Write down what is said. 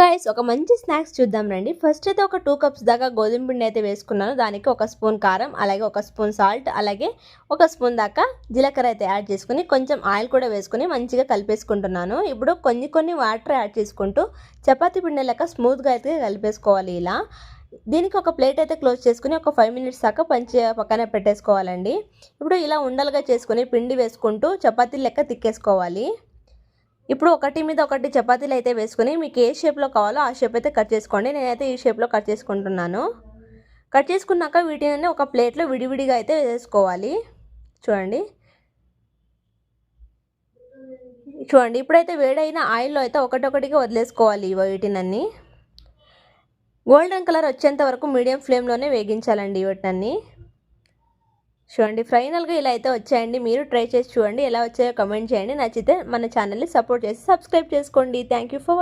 Guys ఒక మంచి snacks చూద్దాం రండి. ఫస్ట్ అయితే ఒక టూ కప్స్ దాకా గోధుమ పిండి అయితే వేసుకున్నాను. దానికి ఒక స్పూన్ కారం అలాగే ఒక స్పూన్ సాల్ట్ అలాగే ఒక స్పూన్ దాకా జీలకర్ర అయితే యాడ్ చేసుకుని కొంచెం ఆయిల్ కూడా వేసుకుని మంచిగా కలిపేసుకుంటున్నాను. ఇప్పుడు కొన్ని కొన్ని వాటర్ యాడ్ చేసుకుంటూ చపాతీ పిండి లెక్క స్మూత్గా అయితే కలిపేసుకోవాలి ఇలా. దీనికి ఒక ప్లేట్ అయితే క్లోజ్ చేసుకుని ఒక ఫైవ్ మినిట్స్ దాకా పంచి పక్కన పెట్టేసుకోవాలండి. ఇప్పుడు ఇలా ఉండలుగా చేసుకుని పిండి వేసుకుంటూ చపాతీ లెక్క తిక్కేసుకోవాలి. ఇప్పుడు ఒకటి మీద ఒకటి చపాతీలు అయితే వేసుకొని మీకు ఏ షేప్లో కావాలో ఆ షేప్ అయితే కట్ చేసుకోండి. నేనైతే ఈ షేప్లో కట్ చేసుకుంటున్నాను. కట్ చేసుకున్నాక వీటిని ఒక ప్లేట్లో విడివిడిగా అయితే వేసుకోవాలి. చూడండి. చూడండి ఇప్పుడైతే వేడైన ఆయిల్లో అయితే ఒకటొకటిగా వదిలేసుకోవాలి వీటినన్నీ. గోల్డెన్ కలర్ వచ్చేంత వరకు మీడియం ఫ్లేమ్లోనే వేగించాలండి వీటిని చూడండి ఫైనల్గా ఇలా అయితే వచ్చాయండి. మీరు ట్రై చేసి చూడండి ఎలా వచ్చాయో కమెంట్ చేయండి. నచ్చితే మన ఛానల్ని సపోర్ట్ చేసి సబ్స్క్రైబ్ చేసుకోండి. Thank you for